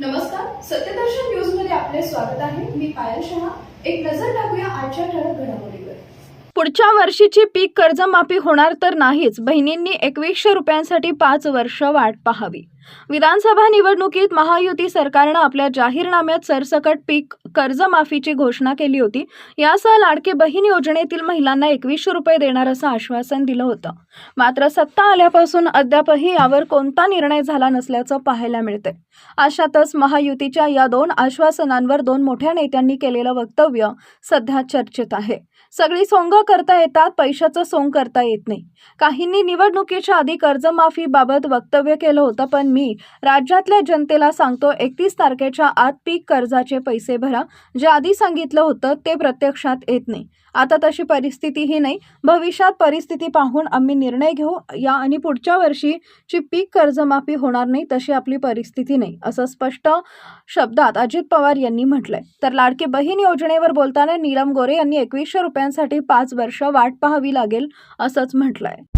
नमस्कार सत्यदर्शन न्यूजमध्ये आपले स्वागत आहे. मी पायल शहा. एक नजर टाकूया आजच्या ठळक घडामोडीवर. पुढच्या वर्षीची पीक कर्जमाफी होणार तर नाहीच बहिणींनी एकवीसशे रुपयांसाठी पाच वर्ष वाट पाहावी. विधानसभा निवडणुकीत महायुती सरकारनं आपल्या जाहीरनाम्यात सरसकट पीक कर्जमाफीची घोषणा केली होती. यासह लाडके बहीण योजनेतील महिलांना एकवीसशे रुपये देणार असं आश्वासन दिलं होतं. मात्र सत्ता आल्यापासून अद्यापही यावर कोणता निर्णय झाला नसल्याचं पाहायला मिळते अशातच महायुतीच्या या दोन आश्वासनांवर दोन मोठ्या नेत्यांनी केलेलं वक्तव्य सध्या चर्चेत आहे. सगळी सोंग करता येतात पैशाचं सोंग करता येत नाही. काहींनी निवडणुकीच्या आधी कर्जमाफीबाबत वक्तव्य केलं होतं पण मी राज्यातल्या जनतेला सांगतो एकतीस तारखेच्या आत पीक कर्जाचे पैसे भरा. जे आधी सांगितलं होतं ते प्रत्यक्षात येत नाही. आता तशी परिस्थितीही नाही. भविष्यात परिस्थिती पाहून आम्ही निर्णय घेऊ. या आणि पुढच्या वर्षीची पीक कर्जमाफी होणार नाही तशी आपली परिस्थिती नाही असं स्पष्ट शब्दात अजित पवार यांनी म्हटलंय. तर लाडकी बहीण योजनेवर बोलताना नीलम गोरे यांनी एकवीसशे रुपयांसाठी पाच वर्ष वाट पाहावी लागेल असंच म्हटलंय.